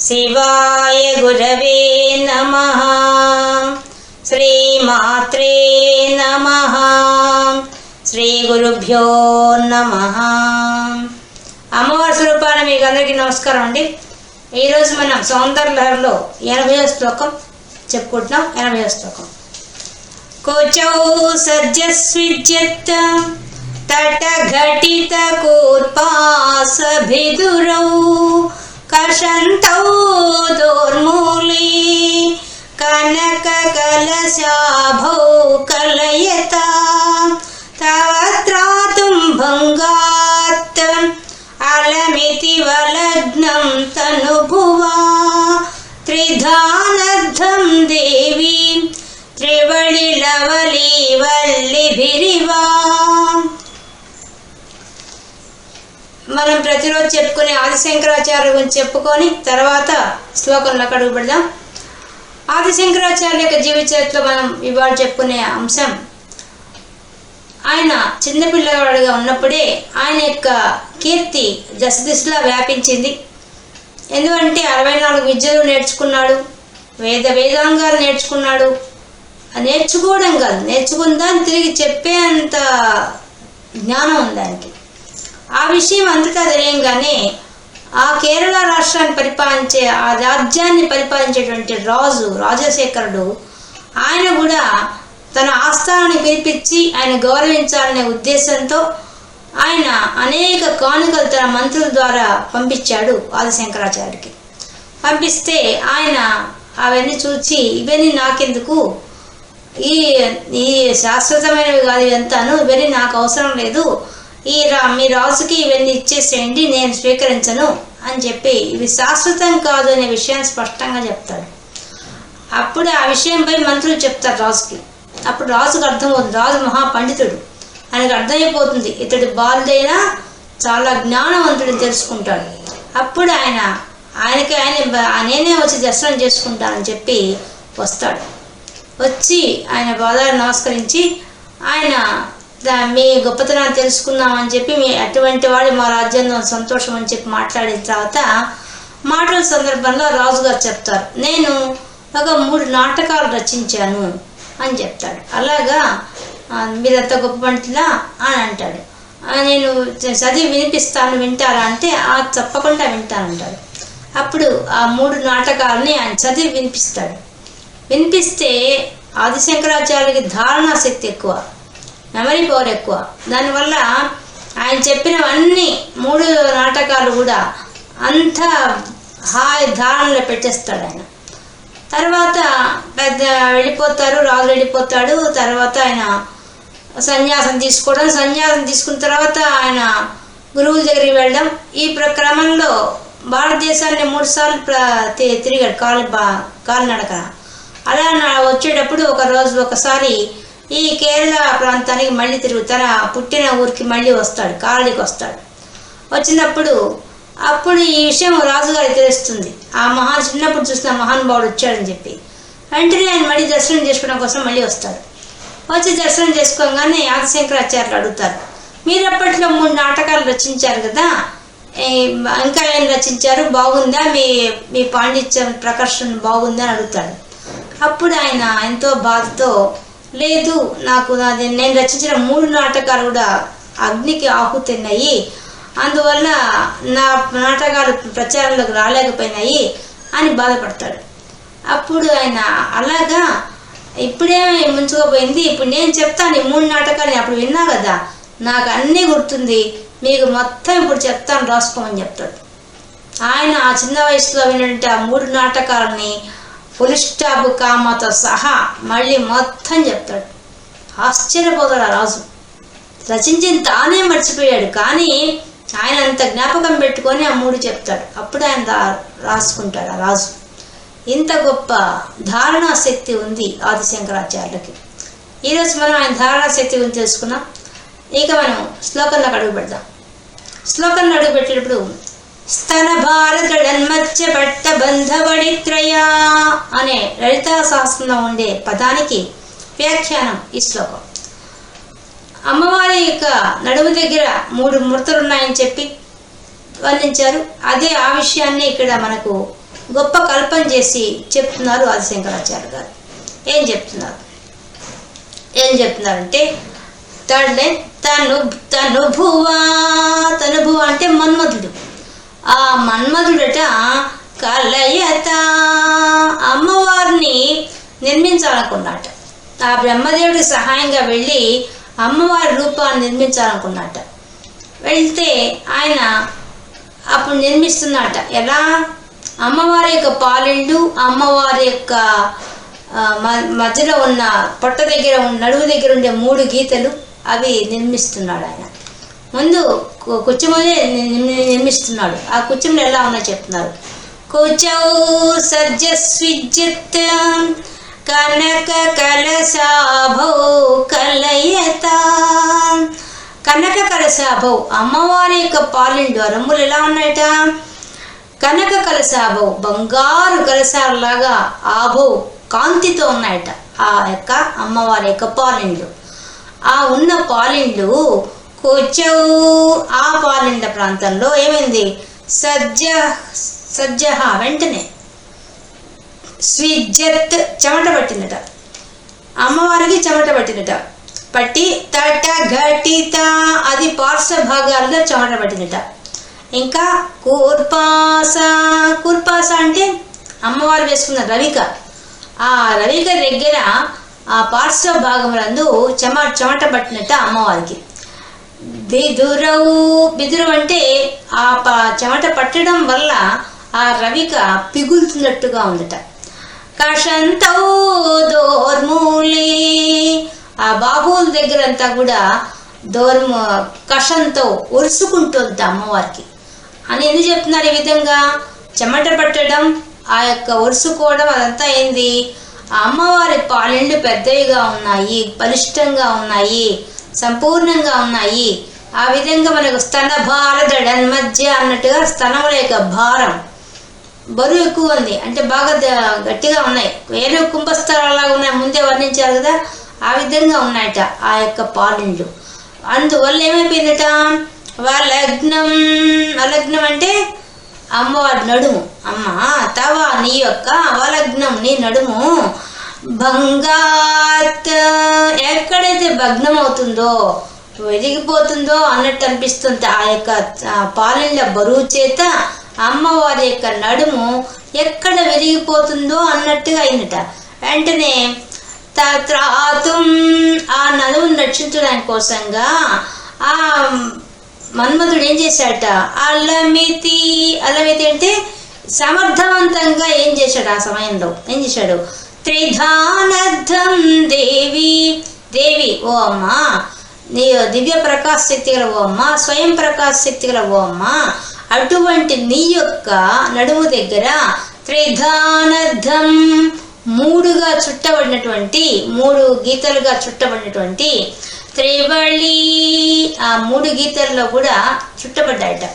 శివాయ గురవే నమ శ్రీమాత్రే నమ శ్రీ గురుభ్యో నమ అమ్మవారి స్వరూపాన్ని మీకు అందరికీ నమస్కారం అండి ఈరోజు మనం సౌందర్యలహరిలో ఎనభై శ్లోకం చెప్పుకుంటున్నాం ఎనభై శ్లోకం कोचौ सज्जस्विज्यत् तटघटितकूत्पासभिदुरौ कषन्तौ दोर्मूली। कनककलशाभौ कलयता। तव त्रातुं भङ्गात अलमिति वलग्नं तनुभुवा। त्रिधानद्धं देवी त्रिवली लवलीवल्लिभिरिवा మనం ప్రతిరోజు చెప్పుకునే ఆదిశంకరాచార్య గురించి చెప్పుకొని తర్వాత శ్లోకంలోకి అడుగు పెడదాం ఆదిశంకరాచార్య యొక్క జీవిత చరిత్రలో మనం ఇవాళ చెప్పుకునే అంశం ఆయన చిన్నపిల్లవాడుగా ఉన్నప్పుడే ఆయన యొక్క కీర్తి దశ దిశలా వ్యాపించింది. ఎందుకంటే అరవై నాలుగు విద్యలు నేర్చుకున్నాడు వేద వేదాంగాలు నేర్చుకున్నాడు. నేర్చుకోవడం కాదు నేర్చుకుందాం తిరిగి చెప్పేంత జ్ఞానం ఉంది దానికి ఆ విషయం అంతటా తెలియంగానే ఆ కేరళ రాష్ట్రాన్ని పరిపాలించే ఆ రాజ్యాన్ని పరిపాలించేటువంటి రాజు రాజశేఖరుడు ఆయన కూడా తన ఆస్థానాన్ని పిలిపించి ఆయన గౌరవించాలనే ఉద్దేశంతో ఆయన అనేక కానుకలు తన మంత్రుల ద్వారా పంపించాడు ఆదిశంకరాచార్యుడికి. పంపిస్తే ఆయన అవన్నీ చూచి ఇవన్నీ నాకెందుకు? ఈ ఈ శాశ్వతమైనవి కాదు ఇవంతాను ఇవన్నీ నాకు అవసరం లేదు. ఈ రా మీ రాజుకి ఇవన్నీ ఇచ్చేసేయండి నేను స్వీకరించను అని చెప్పి ఇవి శాశ్వతం కాదు అనే విషయాన్ని స్పష్టంగా చెప్తాడు. అప్పుడు ఆ విషయంపై మంత్రులు చెప్తారు రాజుకి. అప్పుడు రాజుకు అర్థమవుతుంది రాజు మహాపండితుడు ఆయనకు అర్థమైపోతుంది ఇతడు బాలుడైనా చాలా జ్ఞానవంతుడు తెలుసుకుంటాడు. అప్పుడు ఆయన ఆయనకి ఆయన నేనే వచ్చి దర్శనం చేసుకుంటానని చెప్పి వస్తాడు. వచ్చి ఆయన బాధ నమస్కరించి ఆయన మీ గొప్పతనాన్ని తెలుసుకుందామని చెప్పి మీ అటువంటి వాడు మా రాజ్యంలో సంతోషం అని చెప్పి మాట్లాడిన తర్వాత మాటల సందర్భంలో రాజుగారు చెప్తారు నేను ఒక మూడు నాటకాలు రచించాను అని చెప్తాడు. అలాగా "ఆ, మీరంత గొప్ప పంటిలా అని అంటాడు. నేను చదివి వినిపిస్తాను వింటారా? అంటే ఆ తప్పకుండా వింటానంటాడు. అప్పుడు ఆ మూడు నాటకాలని ఆయన చదివి వినిపిస్తాడు. వినిపిస్తే ఆదిశంకరాచార్యులకి ధారణా శక్తి ఎక్కువ. మెమరీ పవర్ ఎక్కువ. దానివల్ల ఆయన చెప్పినవన్నీ మూడు నాటకాలు కూడా అంత హాయ్ ధారణలో పెట్టేస్తాడు ఆయన. తర్వాత పెద్ద వెళ్ళిపోతారు రాజు వెళ్ళిపోతాడు తర్వాత ఆయన సన్యాసం తీసుకోవడం సన్యాసం తీసుకున్న తర్వాత ఆయన గురువుల దగ్గరికి వెళ్ళడం. ఈ ప్రక్రమంలో భారతదేశాన్ని మూడు సార్లు ప్ర తి- తిరిగాడు కాలు బా కాలినడకన అలా వచ్చేటప్పుడు ఒక రోజు ఒకసారి ఈ కేరళ ప్రాంతానికి మళ్ళీ తిరుగు తన పుట్టిన ఊరికి మళ్ళీ వస్తాడు కాలనీకి వస్తాడు. వచ్చినప్పుడు అప్పుడు ఈ విషయం రాజుగారికి తెలుస్తుంది. ఆ మహా చిన్నప్పుడు చూసిన మహానుభావుడు వచ్చాడని చెప్పి. వెంటనే ఆయన మళ్ళీ దర్శనం చేసుకోవడం కోసం మళ్ళీ వస్తాడు. వచ్చి దర్శనం చేసుకోగానే ఆదిశంకరాచార్యులు అడుగుతారు మీరు అప్పట్లో మూడు నాటకాలు రచించారు కదా? ఇంకా ఏం రచించారు? బాగుందా? మీ మీ పాండిత్యం ప్రకర్షణ బాగుందా? అని అడుగుతాడు. అప్పుడు ఆయన ఎంతో బాధతో లేదు నాకు నాది నేను రచించిన మూడు నాటకాలు కూడా అగ్నికి ఆహుతున్నాయి అందువల్ల నా నాటకాలు ప్రచారంలోకి రాలేకపోయినాయి అని బాధపడతాడు. అప్పుడు ఆయన అలాగా? ఇప్పుడే ముంచుకోపోయింది ఇప్పుడు నేను చెప్తాను ఈ మూడు నాటకాలు అప్పుడు విన్నా కదా? నాకు అన్నీ గుర్తుంది. మీకు మొత్తం ఇప్పుడు చెప్తాను రాసుకోమని చెప్తాడు. ఆయన ఆ చిన్న వయసులో వినంటే ఆ మూడు నాటకాలని ఫుల్ కామత సహా మళ్ళీ మొత్తం చెప్తాడు. ఆశ్చర్యపోతాడు ఆ రాజు. రచించిన తానే మర్చిపోయాడు కానీ ఆయన అంత జ్ఞాపకం పెట్టుకొని ఆ మూడు చెప్తాడు. అప్పుడు ఆయన రాసుకుంటాడు ఆ రాజు. ఇంత గొప్ప ధారణా శక్తి ఉంది ఆదిశంకరాచార్యులకి. ఈరోజు మనం ఆయన ధారణా శక్తి గురించి తెలుసుకున్నాం ఇక మనం శ్లోకంలోకి అడుగు పెడదాం. శ్లోకంలో అడుగు పెట్టేటప్పుడు స్తన భారతడన్మత్య పట్ట అనే లలితా శాస్త్రంలో ఉండే పదానికి వ్యాఖ్యానం ఈ శ్లోకం. అమ్మవారి యొక్క నడుము దగ్గర మూడు ముడతలు ఉన్నాయని చెప్పి వర్ణించారు. అదే ఆ విషయాన్ని ఇక్కడ మనకు గొప్ప కల్పన చేసి చెప్తున్నారు ఆదిశంకరాచార్య గారు. ఏం చెప్తున్నారు? ఏం చెప్తున్నారంటే తను తను భువా తను అంటే మన్మధుడు. ఆ మన్మధుడట కలయత అమ్మవారిని నిర్మించాలనుకున్నట. ఆ బ్రహ్మదేవుడి సహాయంగా వెళ్ళి అమ్మవారి రూపాన్ని నిర్మించాలనుకున్నట. వెళ్తే ఆయన అప్పుడు నిర్మిస్తున్నట. ఎలా? అమ్మవారి యొక్క పాలిళ్ళు అమ్మవారి యొక్క మ- మధ్యలో ఉన్న పొట్ట దగ్గర ఉన్న దగ్గర ఉండే మూడు గీతలు అవి నిర్మిస్తున్నాడు ఆయన. ముందు కు- నిర్మిస్తున్నాడు. ఆ కుచ్చములు ఎలా ఉన్నాయి చెప్తున్నారు. కుచౌ సజ్జస్విజ్యత్ కనక కలశాభౌ కలయత. కనక కలశాభౌ అమ్మవారి యొక్క పాలిండు అరమ్ములు ఎలా ఉన్నాయట? కనక కలశాభౌ బంగారు కలశాలలాగా ఆభౌ కాంతితో ఉన్నాయట ఆ యొక్క అమ్మవారి యొక్క పాలిండ్లు ఆ ఉన్న పాలిండ్లు కూర్చో ఆ పాలిండ ప్రాంతంలో. ఏమైంది? సజ్జ సజ్జ వెంటనే స్విజ్జత్ చెమట పట్టిందట. అమ్మవారికి చెమట పట్టిందట. పట్టి తట ఘటిత అది పార్శ్వ భాగాల్లో చెమట పట్టిందట. ఇంకా కూర్పాస కూర్పాస అంటే అమ్మవారు వేసుకున్న రవిక. ఆ రవిక దగ్గర ఆ పార్శ్వ భాగములందు చెమ చెమట పట్టినట్ట అమ్మవారికి. బిదురవు. బిదురు అంటే ఆ ప చెమట పట్టడం వల్ల ఆ రవిక పిగులుతున్నట్టుగా ఉందట. కషంతౌ దోర్మూలే. ఆ బాబుల దగ్గర అంతా కూడా దోర్మ కషంతో ఒరుసుకుంటుంది అమ్మవారికి. అని ఎందుకు చెప్తున్నారు ఈ విధంగా? చెమట పట్టడం ఆ యొక్క ఒరుసుకోవడం అదంతా ఏంది? ఆ అమ్మవారి పాలెండ్లు పెద్దవిగా ఉన్నాయి బలిష్టంగా ఉన్నాయి సంపూర్ణంగా ఉన్నాయి. ఆ విధంగా మనకు స్తన భారదడన్ మధ్య అన్నట్టుగా స్తనముల యొక్క భారం బరువు ఎక్కువ ఉంది. అంటే బాగా గట్టిగా ఉన్నాయి. వేరే కుంభస్థలాలాగా ఉన్నాయి. ముందే వర్ణించారు కదా ఆ విధంగా ఉన్నాయట ఆ యొక్క పాలిండ్లు. అందువల్ల ఏమైపోయిందట? లగ్నం వాళ్ళగ్నం అంటే అమ్మవారి నడుము. అమ్మ తవ నీ యొక్క అవలగ్నం నీ నడుము భంగాత్. ఎక్కడైతే భగ్నం అవుతుందో వెలిగిపోతుందో అన్నట్టు అనిపిస్తుంది. ఆ యొక్క ఆ బరువు చేత అమ్మవారి యొక్క నడుము ఎక్కడ విరిగిపోతుందో అన్నట్టుగా అయినట వెంటనే తత్రాతుం ఆ నడుమును రక్షించడానికి కోసంగా ఆ మన్మధుడు ఏం చేశాడట? అల్లమితి అల్లమితి అంటే సమర్థవంతంగా ఏం చేశాడు ఆ సమయంలో? ఏం చేశాడు? త్రిధానర్థం దేవి దేవి ఓ అమ్మ నీ దివ్య ప్రకాశ శక్తి గల ఓ అమ్మా స్వయం ప్రకాశ శక్తి గల ఓ అమ్మా. అటువంటి నీ యొక్క నడుము దగ్గర త్రిధానర్థం మూడుగా చుట్టబడినటువంటి మూడు గీతలుగా చుట్టబడినటువంటి త్రివళి ఆ మూడు గీతల్లో కూడా చుట్టబడ్డాయట.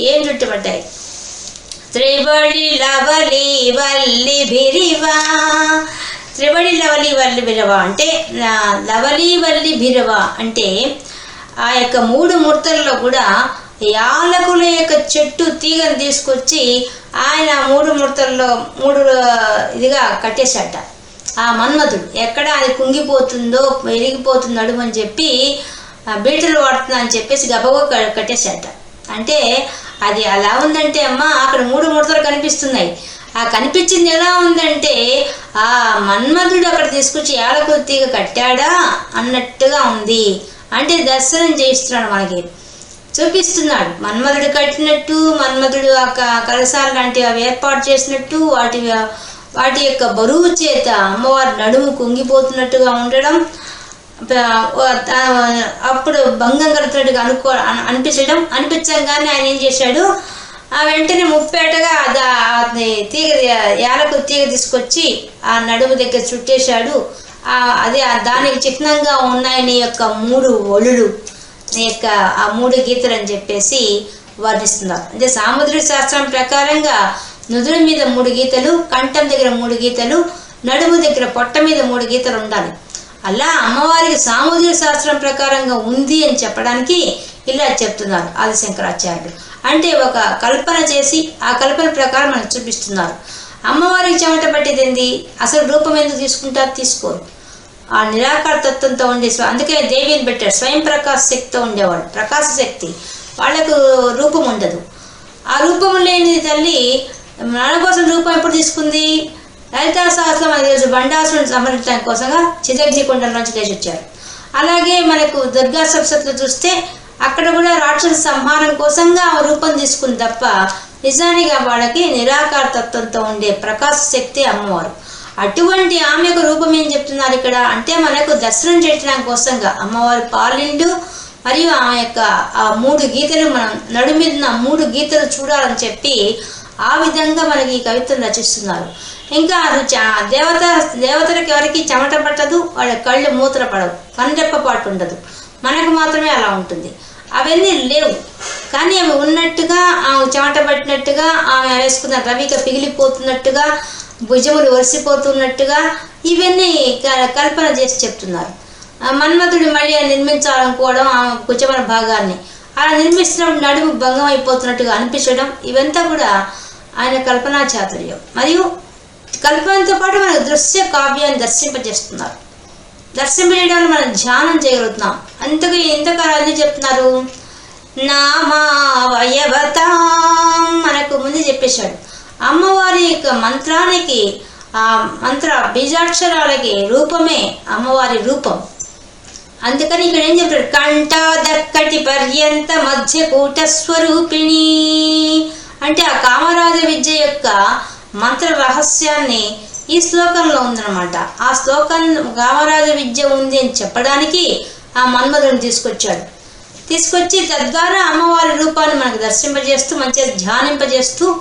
ఏం చుట్టబడ్డాయి? త్రివళి లవలి వల్లి బిరివా త్రివడి లవలి వల్లి బిరవ అంటే లవలి వల్లి బిరవ అంటే ఆ యొక్క మూడు ముడతల్లో కూడా యాలకుల యొక్క చెట్టు తీగను తీసుకొచ్చి ఆయన మూడు ముడతల్లో మూడు ఇదిగా కట్టేశాట. ఆ మన్మథుడు ఎక్కడ అది కుంగిపోతుందో విరిగిపోతుంది నడుము అని చెప్పి బీటలు వాడుతున్నా అని చెప్పేసి గబగబా క- కట్టేశాట. అంటే అది అలా ఉందంటే అమ్మ అక్కడ మూడు ముడతలు కనిపిస్తున్నాయి. ఆ కనిపించింది ఎలా ఉందంటే ఆ మన్మధుడు అక్కడ తీసుకొచ్చి ఏలకు కట్టాడా అన్నట్టుగా ఉంది. అంటే దర్శనం చేయిస్తున్నాడు మనకి. చూపిస్తున్నాడు. మన్మధుడు కట్టినట్టు మన్మధుడు ఆ క- లాంటివి అవి ఏర్పాటు చేసినట్టు వాటి వాటి యొక్క బరువు చేత అమ్మవారి నడుము కుంగిపోతున్నట్టుగా ఉండడం అప్పుడు భంగం కలుగుతున్నట్టుగా అనుకో అనిపించడం అనిపించగానే ఆయన ఏం చేశాడు ఆ వెంటనే ముప్పేటగా అది తీగ యాలకు తీగ తీసుకొచ్చి ఆ నడుము దగ్గర చుట్టేశాడు. ఆ దానికి చిహ్నంగా ఉన్నాయి నీ యొక్క మూడు ఒలులు. నీ యొక్క ఆ మూడు గీతలు అని చెప్పేసి వర్ణిస్తున్నారు అంటే సాముద్రిక శాస్త్రం ప్రకారంగా నుదురు మీద మూడు గీతలు కంఠం దగ్గర మూడు గీతలు నడుము దగ్గర పొట్ట మీద మూడు గీతలు ఉండాలి. అలా అమ్మవారికి సాముద్రిక శాస్త్రం ప్రకారంగా ఉంది అని చెప్పడానికి ఇలా చెప్తున్నారు ఆదిశంకరాచార్యులు అంటే ఒక కల్పన చేసి ఆ కల్పన ప్రకారం మనకు చూపిస్తున్నారు. అమ్మవారికి చెమట పట్టేది ఏంది? అసలు రూపం ఎందుకు తీసుకుంటారు? తీసుకోరు. ఆ నిరాకార తత్వంతో ఉండే అందుకే దేవిని పెట్టారు. స్వయం ప్రకాశ శక్తితో ఉండేవాళ్ళు. ప్రకాశ శక్తి. వాళ్ళకు రూపం ఉండదు. ఆ రూపం లేని తల్లి నాన్న కోసం రూపం ఎప్పుడు తీసుకుంది? లలితా సహస్రం అది రోజు బండాసురుని సంహరించడానికి కోసంగా చిదగ్ని కొండల నుంచి లేచి వచ్చారు. అలాగే మనకు దుర్గా సప్సత్లో చూస్తే అక్కడ కూడా రాక్షస సంహారం కోసంగా ఆమె రూపం తీసుకుంది తప్ప నిజానికి వాళ్ళకి నిరాకార తత్వంతో ఉండే ప్రకాశ శక్తి అమ్మవారు. అటువంటి ఆమె యొక్క రూపం ఏం చెప్తున్నారు ఇక్కడ? అంటే మనకు దర్శనం చేయడం కోసంగా అమ్మవారి పాలిండు మరియు ఆమె యొక్క ఆ మూడు గీతలు మనం నడుమిదిన మూడు గీతలు చూడాలని చెప్పి ఆ విధంగా మనకి ఈ కవితను రచిస్తున్నారు. ఇంకా అది దేవత దేవతలకు ఎవరికి చెమట పట్టదు వాళ్ళ కళ్ళు మూతలు పడవు కనురెప్పపాటు ఉండదు. మనకు మాత్రమే అలా ఉంటుంది. అవన్నీ లేవు. కానీ ఆమె ఉన్నట్టుగా ఆమె చెమట పట్టినట్టుగా ఆమె వేసుకున్న రవిక పిగిలిపోతున్నట్టుగా భుజములు వరిసిపోతున్నట్టుగా ఇవన్నీ క- కల్పన చేసి చెప్తున్నారు. ఆ మన్మథుడు మళ్ళీ నిర్మించాలనుకోవడం ఆమె భుజముల భాగాన్ని. అలా నిర్మిస్తున్నప్పుడు నడుము భంగం అయిపోతున్నట్టుగా అనిపించడం ఇవంతా కూడా ఆయన కల్పనా చాతుర్యం. మరియు కల్పనతో పాటు మనకు దృశ్య కావ్యాన్ని దర్శింపజేస్తున్నారు. దర్శనం వల్ల మనం ధ్యానం చేయగలుగుతున్నాం. అందుకు ఇంతకాలం చెప్తున్నారు. నామావయవతాం మనకు ముందు చెప్పేశాడు. అమ్మవారి యొక్క మంత్రానికి ఆ మంత్ర బీజాక్షరాలకి రూపమే అమ్మవారి రూపం. అందుకని ఇక్కడ ఏం చెప్తాడు? కంఠాదక్కటి పర్యంత మధ్య కూట స్వరూపిణి అంటే ఆ కామరాజ విద్య యొక్క మంత్ర రహస్యాన్ని ఈ శ్లోకంలో ఉందన్నమాట. ఆ శ్లోకం కామరాజ విద్య ఉంది అని చెప్పడానికి ఆ మన్మధుని తీసుకొచ్చాడు. తీసుకొచ్చి తద్వారా అమ్మవారి రూపాన్ని మనకు దర్శింపజేస్తూ మంచిగా ధ్యానింపజేస్తూ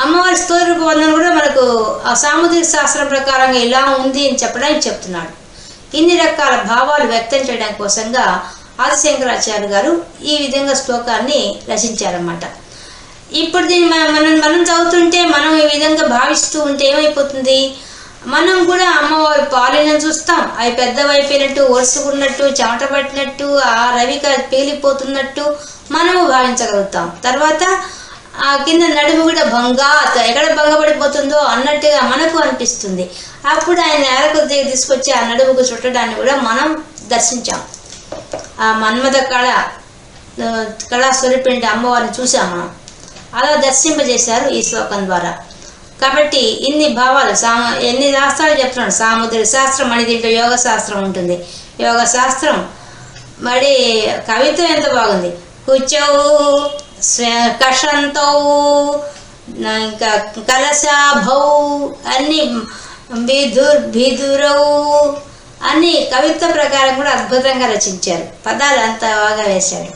అమ్మవారి స్తోత్ర వందన కూడా మనకు ఆ సాముద్రిక శాస్త్రం ప్రకారంగా ఇలా ఉంది అని చెప్పడానికి చెప్తున్నాడు. ఇన్ని రకాల భావాలు వ్యక్తం చేయడానికి కోసంగా ఆదిశంకరాచార్య గారు ఈ విధంగా శ్లోకాన్ని రచించారన్నమాట. ఇప్పుడు దీన్ని మనం మనం మనం చదువుతుంటే మనం ఈ విధంగా భావిస్తూ ఉంటే ఏమైపోతుంది? మనం కూడా అమ్మవారి పాలన చూస్తాం. అవి పెద్దవైపోయినట్టు ఒరుసుకున్నట్టు చెమట పట్టినట్టు ఆ రవిక పేలిపోతున్నట్టు మనము భావించగలుగుతాం. తర్వాత ఆ కింద నడుము కూడా భంగా ఎక్కడ భంగపడిపోతుందో అన్నట్టుగా మనకు అనిపిస్తుంది. అప్పుడు ఆయన నేలకు దగ్గర తీసుకొచ్చి ఆ నడుముకు చుట్టడాన్ని కూడా మనం దర్శించాం. ఆ మన్మథ కళ కళా స్వరూపిండి అమ్మవారిని చూసాం మనం. అలా దర్శింపజేశారు ఈ శ్లోకం ద్వారా. కాబట్టి ఇన్ని భావాలు సాము ఎన్ని శాస్త్రాలు చెప్తున్నాడు? సాముద్రిక శాస్త్రం అని దీంట్లో యోగ శాస్త్రం ఉంటుంది. యోగ శాస్త్రం మరి కవిత్వం ఎంత బాగుంది? కుచౌ కషంతౌ ఇంకా కలశాభౌ అన్ని బిదుర్ బిదురౌ అన్ని కవిత్వ ప్రకారం కూడా అద్భుతంగా రచించారు. పదాలు అంత బాగా వేశాడు.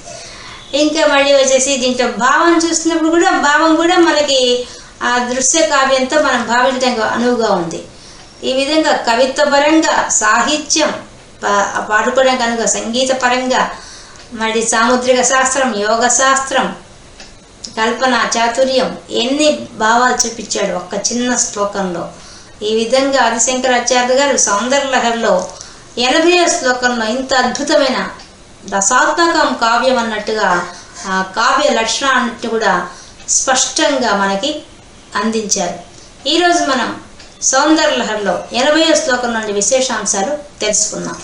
ఇంకా మళ్ళీ వచ్చేసి దీంట్లో భావం చూసినప్పుడు కూడా భావం కూడా మనకి ఆ దృశ్య కావ్యంతో మనం భావించడానికి అనువుగా ఉంది. ఈ విధంగా కవిత్వపరంగా సాహిత్యం పా- పాడుకోవడానికి అనువుగా సంగీత పరంగా మరి సాముద్రిక శాస్త్రం యోగ శాస్త్రం కల్పన చాతుర్యం ఎన్ని భావాలు చూపించాడు ఒక్క చిన్న శ్లోకంలో. ఈ విధంగా ఆదిశంకరాచార్య గారు సౌందర్యలహరిలో ఎనభై శ్లోకంలో ఇంత అద్భుతమైన రసాత్మకం కావ్యం అన్నట్టుగా ఆ కావ్య అన్నట్టు కూడా స్పష్టంగా మనకి అందించారు. ఈరోజు మనం సౌందర్యలహరిలో ఎనభై శ్లోకం నుండి విశేషాంశాలు తెలుసుకుందాం.